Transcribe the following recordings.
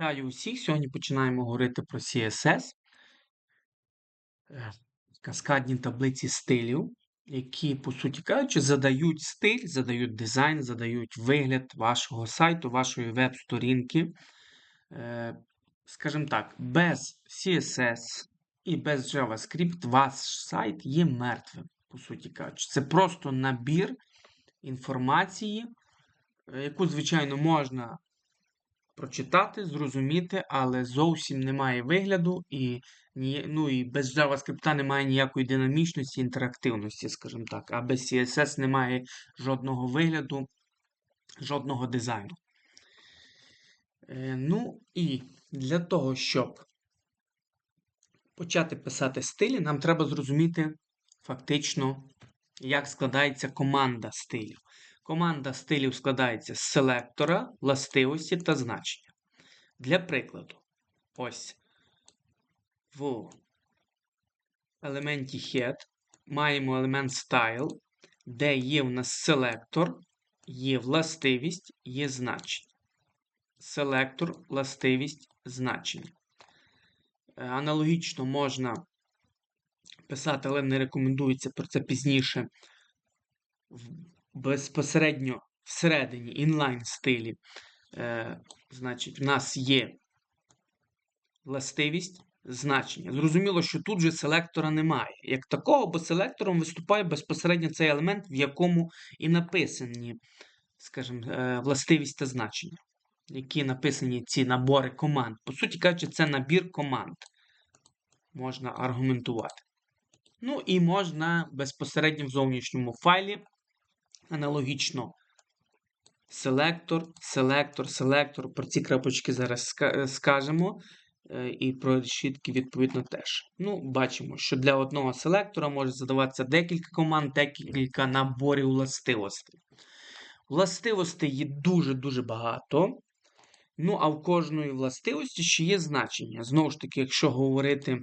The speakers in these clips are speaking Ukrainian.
Вітаю усіх! Сьогодні починаємо говорити про CSS, е, каскадні таблиці стилів, які, по суті кажучи, задають стиль, задають дизайн, задають вигляд вашого сайту, вашої веб-сторінки. Е, Скажімо так, без CSS і без JavaScript ваш сайт є мертвим, по суті кажучи. Це просто набір інформації, е, яку, звичайно, можна прочитати, зрозуміти, але зовсім немає вигляду, і ну, і без JavaScript немає ніякої динамічності, інтерактивності, скажімо так. А без CSS немає жодного вигляду, жодного дизайну. Е, ну і для того, щоб почати писати стилі, нам треба зрозуміти фактично, як складається команда стилів. Команда стилів складається з селектора, властивості та значення. Для прикладу, ось в елементі Head маємо елемент Style, де є в нас селектор, є властивість, є значення. Селектор, властивість, значення. Е, аналогічно можна писати, але не рекомендується про це пізніше безпосередньо всередині інлайн стилі, е, значить, в нас є властивість значення. Зрозуміло, що тут же селектора немає. Як такого, бо селектором виступає безпосередньо цей елемент, в якому і написані, скажімо, е, властивість та значення, які написані ці набори команд. По суті кажучи, це набір команд. Можна аргументувати. Ну і можна безпосередньо в зовнішньому файлі Аналогічно селектор, селектор, селектор. Про ці крапочки зараз е, скажемо. Е, і про решітки, відповідно, теж. Ну, Бачимо, що для одного селектора може задаватися декілька команд, декілька наборів властивостей. Властивостей є дуже-дуже багато. Ну, а в кожної властивості ще є значення. Знову ж таки, якщо говорити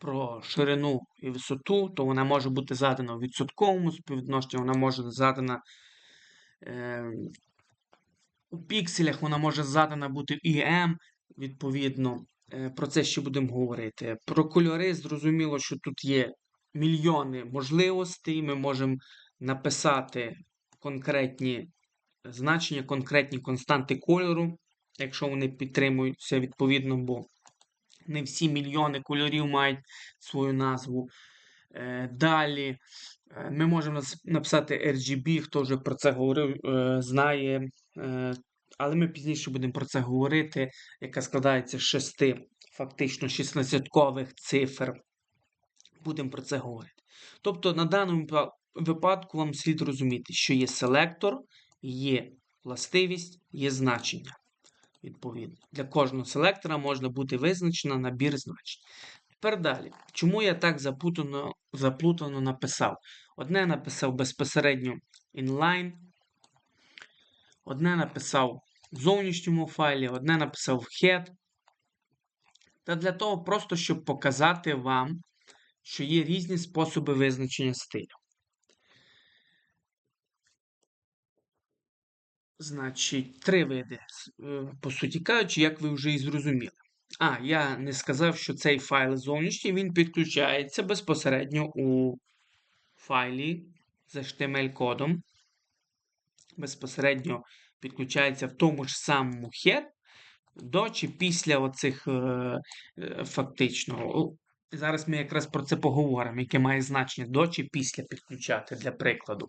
про ширину і висоту, то вона може бути задана у відсотковому співвідношенні, вона може задана е, у пікселях, вона може задана бути в IM, відповідно. Е, про це ще будемо говорити. Про кольори зрозуміло, що тут є мільйони можливостей. Ми можемо написати конкретні значення, конкретні константи кольору, якщо вони підтримуються відповідно, бо не всі мільйони кольорів мають свою назву. Е, далі е, ми можемо написати RGB, хто вже про це говорив, е, знає. Але ми пізніше будемо про це говорити, яка складається з шести, фактично 16-кових цифр. Будемо про це говорити. Тобто, на даному випадку вам слід розуміти, що є селектор, є властивість, є значення відповідно. Для кожного селектора можна бути визначено набір значень. Тепер далі. Чому я так заплутано, заплутано написав? Одне написав безпосередньо inline, одне написав в зовнішньому файлі, одне написав в head. Та для того просто, щоб показати вам, що є різні способи визначення стилю. Значить, три види, е, по суті кажучи, як ви вже і зрозуміли. А, я не сказав, що цей файл зовнішній він підключається безпосередньо у файлі з HTML-кодом. Безпосередньо підключається в тому ж самому head до чи після оцих е, е, фактично. Зараз ми якраз про це поговоримо, яке має значення до чи після підключати для прикладу.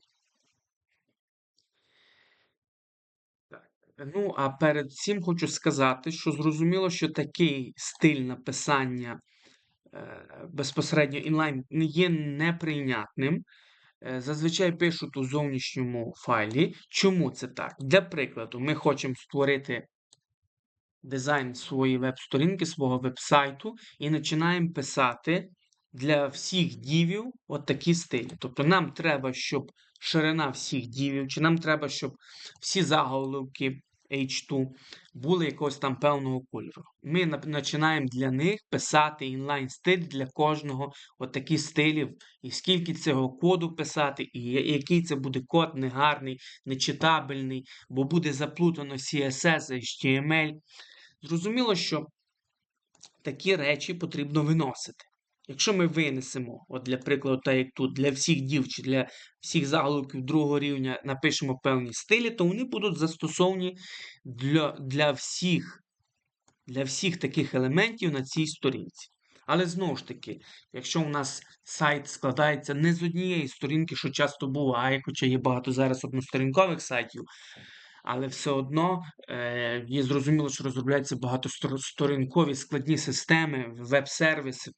Ну, а перед цим хочу сказати, що зрозуміло, що такий стиль написання е, безпосередньо інлайн є неприйнятним. Е, зазвичай пишуть у зовнішньому файлі. Чому це так? Для прикладу, ми хочемо створити дизайн своєї веб-сторінки, свого веб-сайту, і починаємо писати для всіх дівів от такі стилі. Тобто нам треба, щоб ширина всіх дівів, чи нам треба, щоб всі заголовки H2 були якогось там певного кольору. Ми починаємо для них писати інлайн-стиль для кожного от стилів, і скільки цього коду писати, і який це буде код негарний, нечитабельний, бо буде заплутано CSS, HTML. Зрозуміло, що такі речі потрібно виносити. Якщо ми винесемо, от для прикладу, так як тут, для всіх дів чи для всіх заголовків другого рівня напишемо певні стилі, то вони будуть застосовані для, для, всіх, для всіх таких елементів на цій сторінці. Але знову ж таки, якщо у нас сайт складається не з однієї сторінки, що часто буває, хоча є багато зараз односторінкових сайтів, але все одно е, є зрозуміло, що розробляються багатосторінкові складні системи, веб-сервіси,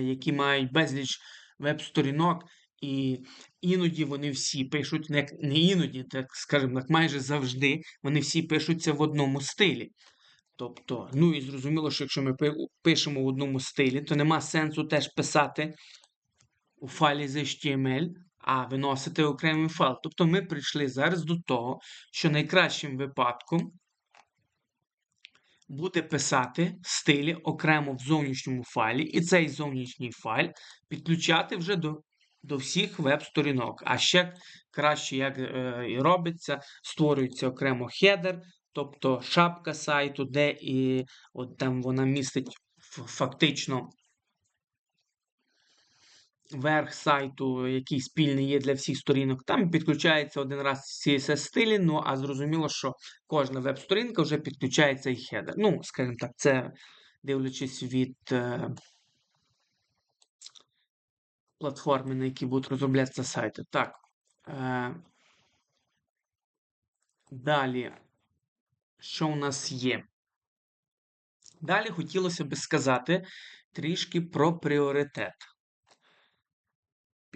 які мають безліч веб-сторінок, і іноді вони всі пишуть, не, не іноді, так скажімо так, майже завжди вони всі пишуться в одному стилі. Тобто, ну і зрозуміло, що якщо ми пишемо в одному стилі, то нема сенсу теж писати у файлі з HTML, а виносити окремий файл. Тобто ми прийшли зараз до того, що найкращим випадком буде писати стилі окремо в зовнішньому файлі, і цей зовнішній файл підключати вже до до всіх веб-сторінок. А ще краще, як е, і робиться, створюється окремо хедер, тобто шапка сайту, де і от там вона містить фактично верх сайту, який спільний є для всіх сторінок. Там підключається один раз CSS стилі, ну а зрозуміло, що кожна веб-сторінка вже підключається і хедер. Ну, скажімо так, це дивлячись від е, платформи, на якій будуть розроблятися сайти. Так. Е, Далі що у нас є? Далі хотілося би сказати трішки про пріоритет.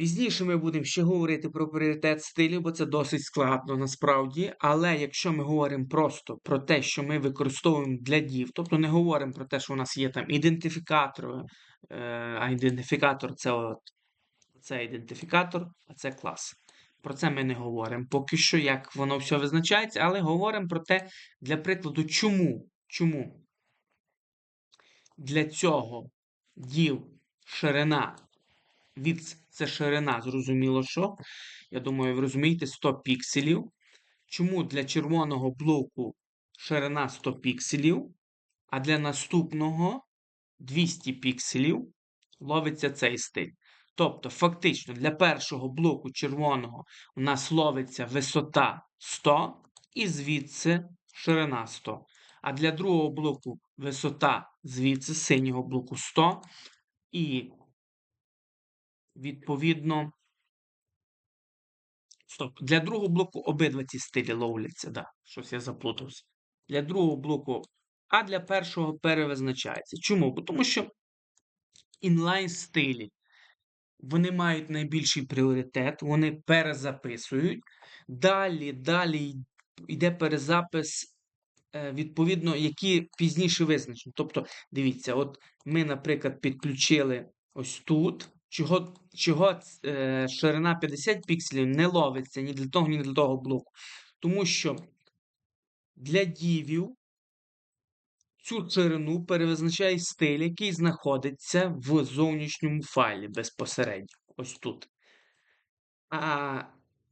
Пізніше ми будемо ще говорити про пріоритет стилю, бо це досить складно насправді. Але якщо ми говоримо просто про те, що ми використовуємо для дів, тобто не говоримо про те, що у нас є там ідентифікатор, е, а ідентифікатор це от, це ідентифікатор, а це клас. Про це ми не говоримо поки що, як воно все визначається, але говоримо про те, для прикладу, чому? Чому? Для цього дів ширина від це ширина, зрозуміло, що. Я думаю, ви розумієте, 100 пікселів. Чому для червоного блоку ширина 100 пікселів, а для наступного 200 пікселів ловиться цей стиль. Тобто, фактично, для першого блоку червоного у нас ловиться висота 100 і звідси ширина 100. А для другого блоку висота звідси синього блоку 100. І, відповідно, стоп, для другого блоку обидва ці стилі ловляться. Да, Щось я заплутався. Для другого блоку, а для першого перевизначається. Чому? Тому що інлайн стилі вони мають найбільший пріоритет, вони перезаписують. Далі, далі йде перезапис, е, відповідно, які пізніше визначені. Тобто, дивіться, от ми, наприклад, підключили ось тут. Чого чого е, ширина 50 пікселів не ловиться ні для того, ні для того блоку. Тому що для дівів Цю ширину перевизначає стиль, який знаходиться в зовнішньому файлі безпосередньо. Ось тут. А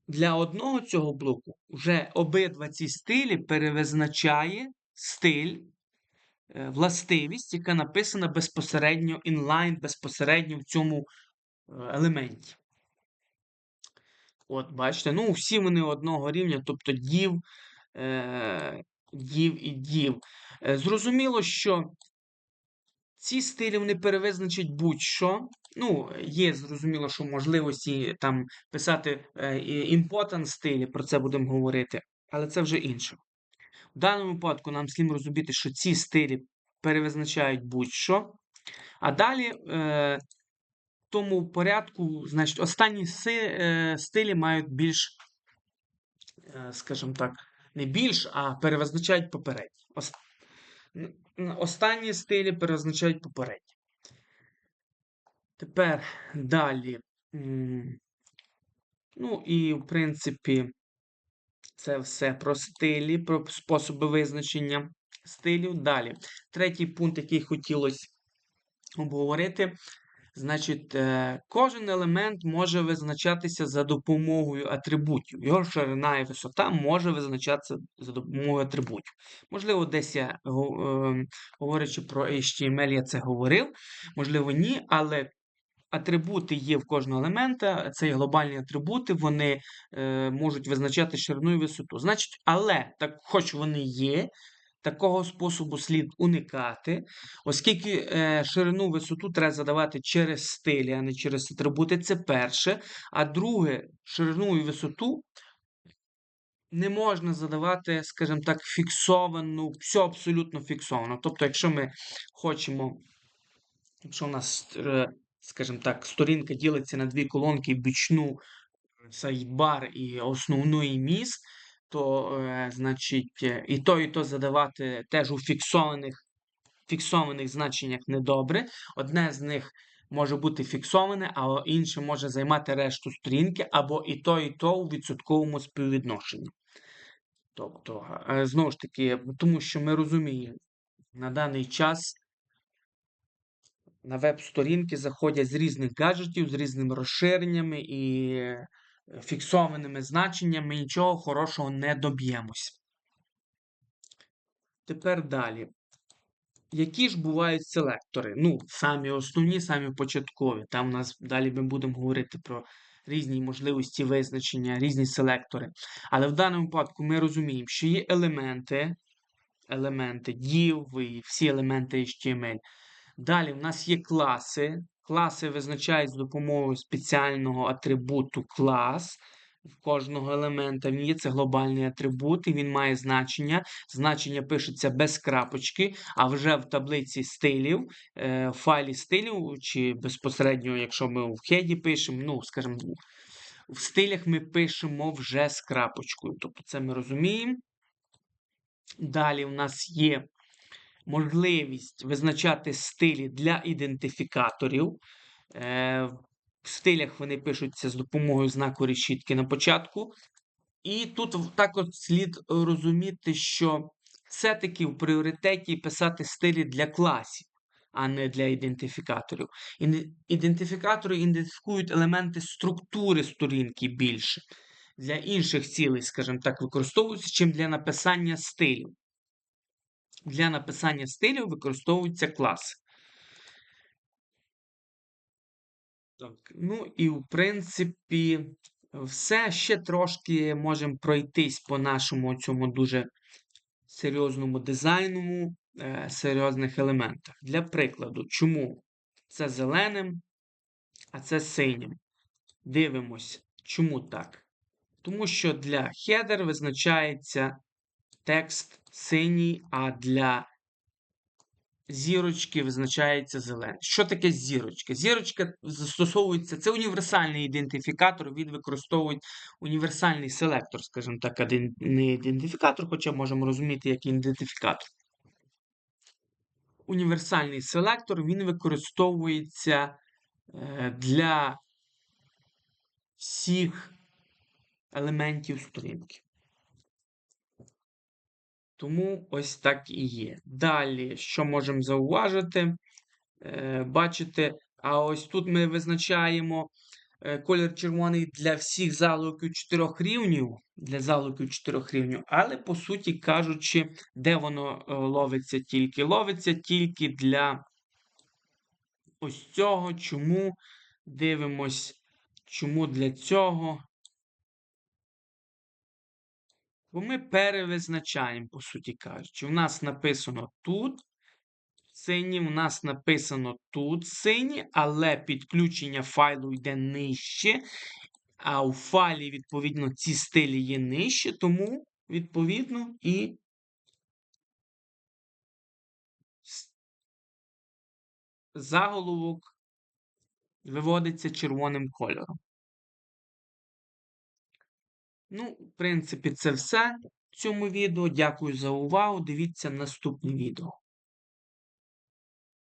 для одного цього блоку вже обидва ці стилі перевизначає стиль, е, властивість, яка написана безпосередньо інлайн, безпосередньо в цьому е, елементі. От, бачите, ну, всі вони одного рівня, тобто дів, е, дів і дів. Е, зрозуміло, що ці стилі вони перевизначать будь-що. Ну, є зрозуміло, що можливості там писати імпотент стилі, про це будемо говорити, але це вже інше. В даному випадку нам слід розуміти, що ці стилі перевизначають будь-що. А далі, е, тому порядку, значить, останні е, стилі мають більш, е, скажімо так, не більш, а перевизначають попередні. Останні стилі перезначають попередні. Тепер далі. Ну, і, в принципі, це все про стилі, про способи визначення стилів. Далі. Третій пункт, який хотілося обговорити, Значить, е, кожен елемент може визначатися за допомогою атрибутів. Його ширина і висота може визначатися за допомогою атрибутів. Можливо, десь я, е, говорячи про HTML, я це говорив, можливо, ні, але атрибути є в кожного елемента, це є глобальні атрибути, вони е, можуть визначати ширину і висоту. Значить, але так, хоч вони є, такого способу слід уникати, оскільки е, ширину висоту треба задавати через стилі, а не через атрибути. Це перше. А друге, ширину і висоту не можна задавати, скажімо так, фіксовану, все абсолютно фіксовано. Тобто, якщо ми хочемо, якщо у нас, е, скажімо так, сторінка ділиться на дві колонки, бічну сайдбар і основний міст, то, е, значить, е, і то, і то задавати теж у фіксованих, фіксованих значеннях недобре. Одне з них може бути фіксоване, а інше може займати решту сторінки, або і то, і то у відсотковому співвідношенні. Тобто, е, знову ж таки, тому що ми розуміємо, на даний час на веб-сторінки заходять з різних гаджетів, з різними розширеннями і фіксованими значеннями, нічого хорошого не доб'ємось. Тепер далі. Які ж бувають селектори? Ну, самі основні, самі початкові. Там у нас далі ми будемо говорити про різні можливості визначення, різні селектори. Але в даному випадку ми розуміємо, що є елементи, елементи div і всі елементи HTML. Далі в нас є класи. Класи визначають з допомогою спеціального атрибуту клас в кожного елемента. Він є це глобальний атрибут, і він має значення. Значення пишеться без крапочки, а вже в таблиці стилів, е, в файлі стилів, чи безпосередньо, якщо ми в хеді пишемо, ну, скажімо, в стилях ми пишемо вже з крапочкою. Тобто це ми розуміємо. Далі у нас є можливість визначати стилі для ідентифікаторів. Е, В стилях вони пишуться з допомогою знаку решітки на початку. І тут також слід розуміти, що все-таки в пріоритеті писати стилі для класів, а не для ідентифікаторів. Ідентифікатори ідентифікують елементи структури сторінки більше. Для інших цілей, скажімо так, використовуються, чим для написання стилів. Для написання стилів використовуються класи. Так, ну і в принципі, все ще трошки можемо пройтись по нашому цьому дуже серйозному дизайну, е, серйозних елементах. Для прикладу, чому це зеленим, а це синім. Дивимось, чому так? Тому що для header визначається текст синій, а для зірочки визначається зелений. Що таке зірочка? Зірочка застосовується, це універсальний ідентифікатор, він використовує універсальний селектор, скажімо так, не ідентифікатор, хоча можемо розуміти, як ідентифікатор. Універсальний селектор він використовується е, для всіх елементів сторінки. Тому ось так і є. Далі, що можемо зауважити? Е, Бачите, а ось тут ми визначаємо е, колір червоний для всіх залуків чотирьох рівнів, для залуків чотирьох рівнів, але, по суті кажучи, де воно е, ловиться тільки? Ловиться тільки для ось цього. Чому дивимось, чому для цього? Бо ми перевизначаємо, по суті кажучи. У нас написано тут сині, у нас написано тут сині, але підключення файлу йде нижче. А у файлі, відповідно, ці стилі є нижче, тому, відповідно, і заголовок виводиться червоним кольором. Ну, в принципі, це все в цьому відео. Дякую за увагу. Дивіться наступні відео.